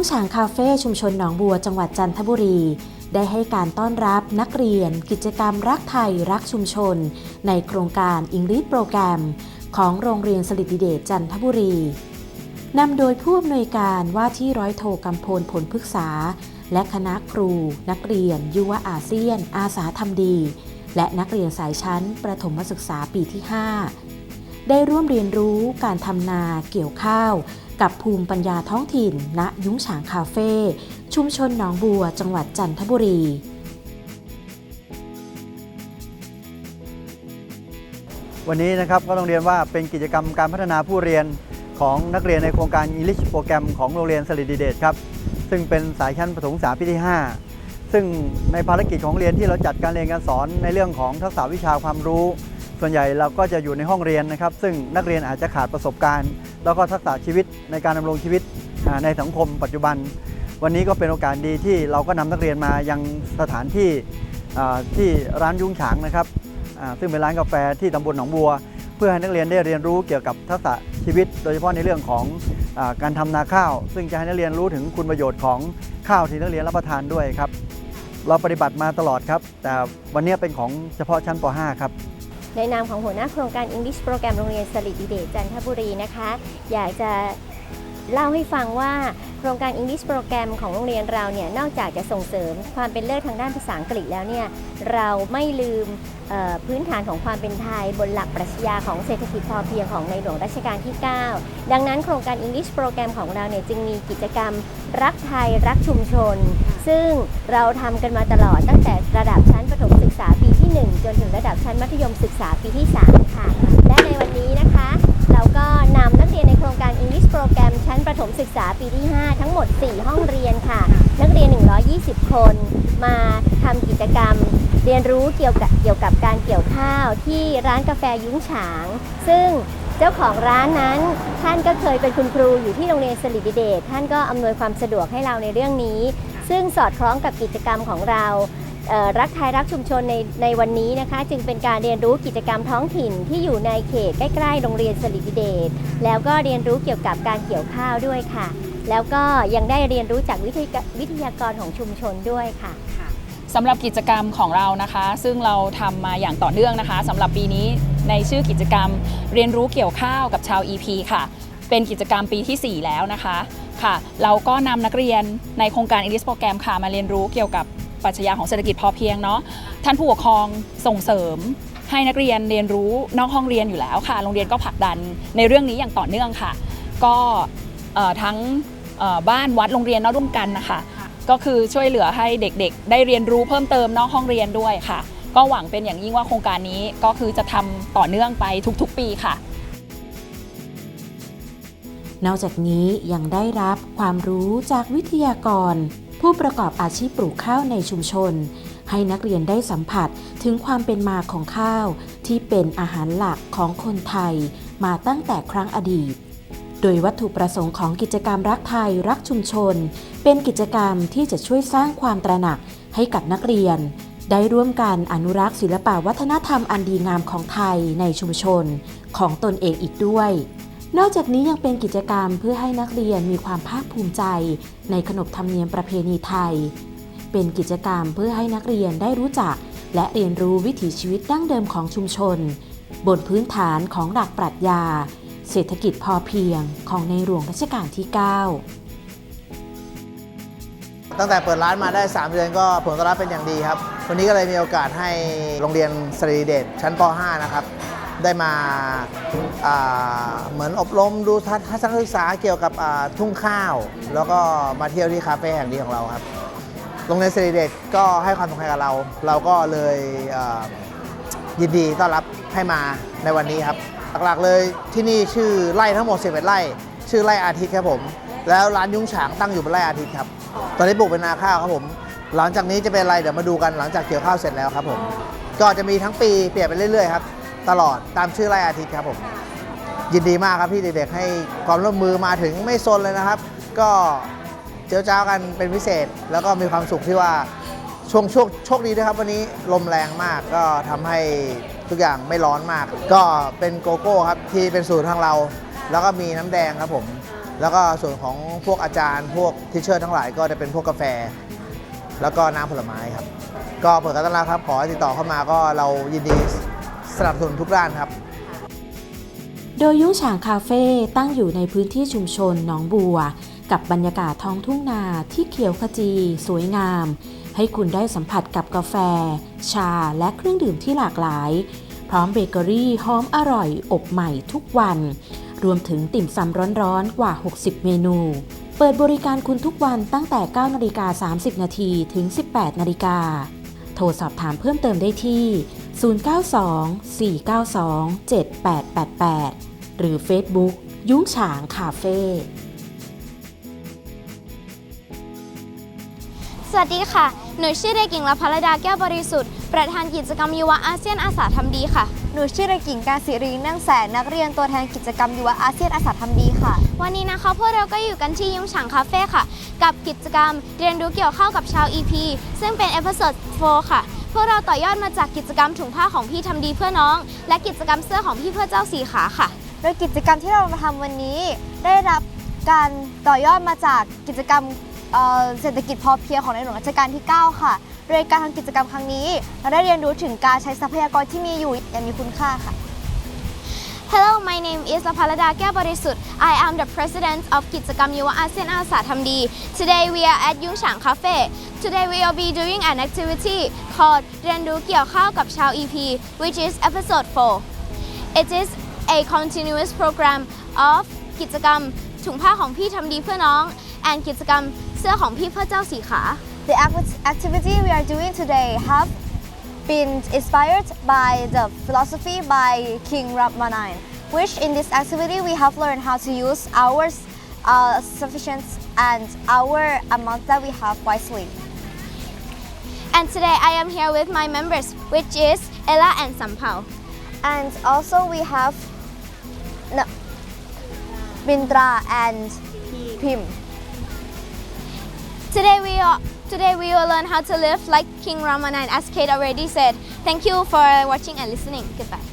งฉางคาเฟ่ชุมชนหนองบัวจังหวัดจันทบุรี ได้ให้การต้อนรับนักเรียน กิจกรรมรักไทยรักชุมชน ในโครงการอิงลิสโปรแกรม ของโรงเรียนสลิดดิเดชจันทบุรีนำโดยผู้อำนวยการว่าที่ร้อยโทกำพลผลพฤกษา และคณะครู นักเรียน ยุวอาเซียน อาสาทำดี และนักเรียนสายชั้น ประถมศึกษาปีที่ 5 ได้ร่วมเรียนรู้การทำนาเกี่ยวข้าว กับภูมิปัญญาท้องถิ่น ณ ยุ้งฉางคาเฟ่ชุมชนหนองบัวจังหวัดจันทบุรี วันนี้นะครับก็ต้องเรียนว่าเป็นกิจกรรมการพัฒนาผู้เรียนของนักเรียนในโครงการ English โปรแกรมของโรงเรียนสลิดดีเดชครับ ซึ่งเป็นสายชั้นประถมศึกษาปีที่ 5 ซึ่งในภารกิจของเรียนที่เราจัดการเรียนการสอนในเรื่องของทักษะวิชาความรู้ ส่วนใหญ่เราก็จะอยู่ในห้องเรียนนะครับ ซึ่งนักเรียนอาจจะขาดประสบการณ์ แล้วก็ทักษะชีวิตในการดำรงชีวิตในสังคมปัจจุบัน วันนี้ก็เป็นโอกาสดีที่เราก็นำนักเรียนมายังสถานที่ที่ร้านยุ้งฉางนะครับซึ่งเป็นร้านกาแฟที่ตำบลหนองบัว เพื่อให้นักเรียนได้เรียนรู้เกี่ยวกับทักษะชีวิต โดยเฉพาะในเรื่องของอการทำนาข้าว ซึ่งจะให้นักเรียนรู้ถึงคุณประโยชน์ของข้าวที่นักเรียนรับประทานด้วยครับ เราปฏิบัติมาตลอดครับ แต่วันนี้เป็นของเฉพาะชั้นป .5 ครับ ในนามของหัวหน้าโครงการ English โปรแกรมโรงเรียนสลิดดีเดชจันทบุรีนะคะ อยากจะ เล่าให้ฟังว่าโครงการ English โปรแกรมของโรงเรียนเราเนี่ยนอกจากจะส่งเสริมความเป็นเลิศทางด้านภาษาอังกฤษแล้วเนี่ยเราไม่ลืมพื้นฐานของความเป็นไทย บนหลักปรัชญาของเศรษฐกิจพอเพียงของในหลวงรัชกาลที่ 9 ดังนั้นโครงการ English โปรแกรมของเราเนี่ยจึงมีกิจกรรมรักไทยรักชุมชน ซึ่งเราทำกันมาตลอดตั้งแต่ระดับชั้นประถมศึกษาปีที่ 1 จนถึงระดับชั้นมัธยมศึกษาปีที่ 3 ค่ะ English โปรแกรมชั้นประถมศึกษาปีที่ 5 ทั้งหมด 4 ห้องเรียนค่ะ นักเรียน 120 คนมาทำกิจกรรม เรียนรู้เกี่ยวกับเกี่ยวกับการเกี่ยวข้าวที่ร้านกาแฟยุ้งฉาง ซึ่งเจ้าของร้านนั้น ท่านก็เคยเป็นคุณครูอยู่ที่โรงเรียนสลิดดิเดชท่านก็อำนวยความสะดวกให้เราในเรื่องนี้ ซึ่งสอดคล้องกับกิจกรรมของเรา รักไทยรักชุมชนในในวันนี้นะคะ จึงเป็นการเรียนรู้กิจกรรมท้องถิ่นที่อยู่ในเขตใกล้ๆโรงเรียนสลิดิเดชแล้วก็เรียนรู้เกี่ยวกับการเกี่ยวข้าวด้วยค่ะ แล้วก็ยังได้เรียนรู้จากวิทยาวิทยากรของชุมชนด้วยค่ะสำหรับกิจกรรมของเรานะคะ ซึ่งเราทำมาอย่างต่อเนื่องนะคะสำหรับปีนี้ในชื่อกิจกรรมเรียนรู้เกี่ยวข้าวกับชาว EP ค่ะ เป็นกิจกรรมปีที่ 4 แล้วนะคะค่ะ เราก็นำนักเรียนในโครงการ English โปรแกรมค่ะมาเรียนรู้เกี่ยวกับ ปรัชญาของเศรษฐกิจพอเพียงเนาะท่านผู้ปกครองส่งเสริม ให้นักเรียนเรียนรู้นอกห้องเรียนอยู่แล้วค่ะ โรงเรียนก็ผลักดันในเรื่องนี้อย่างต่อเนื่องค่ะ ก็ทั้งบ้านวัดโรงเรียนนอกร่วมกันนะคะ ก็คือช่วยเหลือให้เด็กๆ ได้เรียนรู้เพิ่มเติมนอกห้องเรียนด้วยค่ะ ก็หวังเป็นอย่างยิ่งว่าโครงการนี้ก็คือจะทำต่อเนื่องไปทุกๆ ปีค่ะ นอกจากนี้ยังได้รับความรู้จากวิทยากร ผู้ประกอบอาชีพปลูกข้าวในชุมชน ให้นักเรียนได้สัมผัสถึงความเป็นมาของข้าว ที่เป็นอาหารหลักของคนไทย มาตั้งแต่ครั้งอดีต โดยวัตถุประสงค์ของกิจกรรมรักไทยรักชุมชน เป็นกิจกรรมที่จะช่วยสร้างความตระหนักให้กับนักเรียน ได้ร่วมกันอนุรักษ์ศิลปวัฒนธรรมอันดีงามของไทยในชุมชน ของตนเองอีกด้วย นอกจากนี้ยังเป็นกิจกรรมเพื่อให้นักเรียนมีความภาคภูมิใจ ในขนบธรรมเนียมประเพณีไทย เป็นกิจกรรมเพื่อให้นักเรียนได้รู้จัก และเรียนรู้วิถีชีวิตดั้งเดิมของชุมชน บนพื้นฐานของหลักปรัชญา เศรษฐกิจพอเพียงของในหลวงรัชกาลที่ 9 ตั้งแต่เปิดร้านมาได้ 3 เดือนก็ผลตอบรับเป็นอย่างดีครับ วันนี้ก็เลยมีโอกาสให้โรงเรียนสรีเดชชั้นป .5 นะครับ ได้มาาเหมือนอบรมดูทัศนศึกษาเกี่ยวกับทุ่งข้าว แล้วก็มาเที่ยวที่คาเฟ่แห่งนี้ของเราครับโรงเรียนสรีเดชก็ให้ความสำคัญกับเรา เราก็เลยยินดีต้อนรับให้มาในวันนี้ครับ หลักๆเลยที่นี่ชื่อไร่ทั้งหมด11ไร่ ชื่อไร่อาทิตย์ครับผม แล้วร้านยุ้งฉางตั้งอยู่บนไร่อาทิตย์ครับ ตอนนี้ปลูกเป็นนาข้าวครับผม หลังจากนี้จะเป็นอะไรเดี๋ยวมาดูกันหลังจากเกี่ยวข้าวเสร็จแล้วครับผม ก็จะมีทั้งปีเปลี่ยนไปเรื่อยๆครับ ตลอดตามชื่อไร่อาทิตย์ครับผม ยินดีมากครับที่เด็กๆให้ความร่วมมือมาถึงไม่ซนเลยนะครับ ก็เจ้าเจ้ากันเป็นพิเศษ แล้วก็มีความสุขที่ว่าช่วงโชคโชคดีด้วยครับ วันนี้ลมแรงมากก็ทำให้ทุกอย่างไม่ร้อนมาก ก็เป็นโกโก้ครับที่เป็นสูตรทางเรา แล้วก็มีน้ำแดงครับผม แล้วก็ส่วนของพวกอาจารย์ พวกทิเชอร์ทั้งหลายก็จะเป็นพวกกาแฟ แล้วก็น้ำผลไม้ครับ ก็เปิดการต้อนรับครับขอติดต่อเข้ามาก็เรายินดี สนับสนุนทุกด้านครับ โดยยุ้งฉางคาเฟ่ตั้งอยู่ในพื้นที่ชุมชนหนองบัว กับบรรยากาศท้องทุ่งนาที่เขียวขจี สวยงาม ให้คุณได้สัมผัสกับกาแฟ ชาและเครื่องดื่มที่หลากหลาย พร้อมเบเกอรี่หอมอร่อย อบใหม่ทุกวัน รวมถึงติ่มซำร้อนๆกว่า 60 เมนูเปิดบริการคุณทุกวันตั้งแต่ 9 นาฬิกา 30 นาที ถึง 18 นาฬิกา โทรสอบถามเพิ่มเติมได้ที่ 092 492 7888 หรือ Facebook ยุ้งฉางคาเฟ่สวัสดีค่ะ หนูชื่อเด็กหญิงละพรดาแก้วบริสุทธิ์ ประธานกิจกรรมยุวอาเซียนอาสาทำดีค่ะ หนูชื่อเด็กหญิงการศิรีเนื่องแสนนักเรียนตัวแทนกิจกรรมยุวอาเซียนอาสาทำดีค่ะ วันนี้นะคะพวกเราก็อยู่กันที่ยุ้งฉางคาเฟ่ค่ะ กับกิจกรรมเรียนรู้เกี่ยวข้าวกับชาว EP ซึ่งเป็นเอพิโซด4ค่ะ พวกเราต่อยอดมาจากกิจกรรมถุงผ้าของพี่ทำดีเพื่อน้อง และกิจกรรมเสื้อของพี่เพื่อเจ้าสีขาค่ะ โดยกิจกรรมที่เรามาทำวันนี้ ได้รับการต่อยอดมาจากกิจกรรมเอ่อเศรษฐกิจพอเพียงของในหลวงรัชกาลที่ 9 ค่ะ โดยการทำกิจกรรมครั้งนี้ เราได้เรียนรู้ถึงการใช้ทรัพยากรที่มีอยู่อย่างมีคุณค่าค่ะ Hello, my name is Lapalada Kyabarisut. I am the president of Kitagam Yuwa ASEAN Asa Thamdi. Today we are at Yung Chang Cafe. Today we will be doing an activity called เรียนรู้เกี่ยวข้าวกับชาว EP, which is episode 4. It is a continuous program of กิจกรรมถุงผ้าของพี่ทำดีเพื่อน้อง and กิจกรรมเสื้อของพี่เพื่อเจ้าสีขา The acti- activity we are doing today have been inspired by the philosophy by King Ramanan, which in this activity we have learned how to use our uh, sufficiency and our amount that we have wisely. And today I am here with my members, which is Ella and Sampao. And also we have no, Mindra and Pim. Today we are, today we will learn how to live like King Ramanan as Kate already said. Thank you for watching and listening. Goodbye.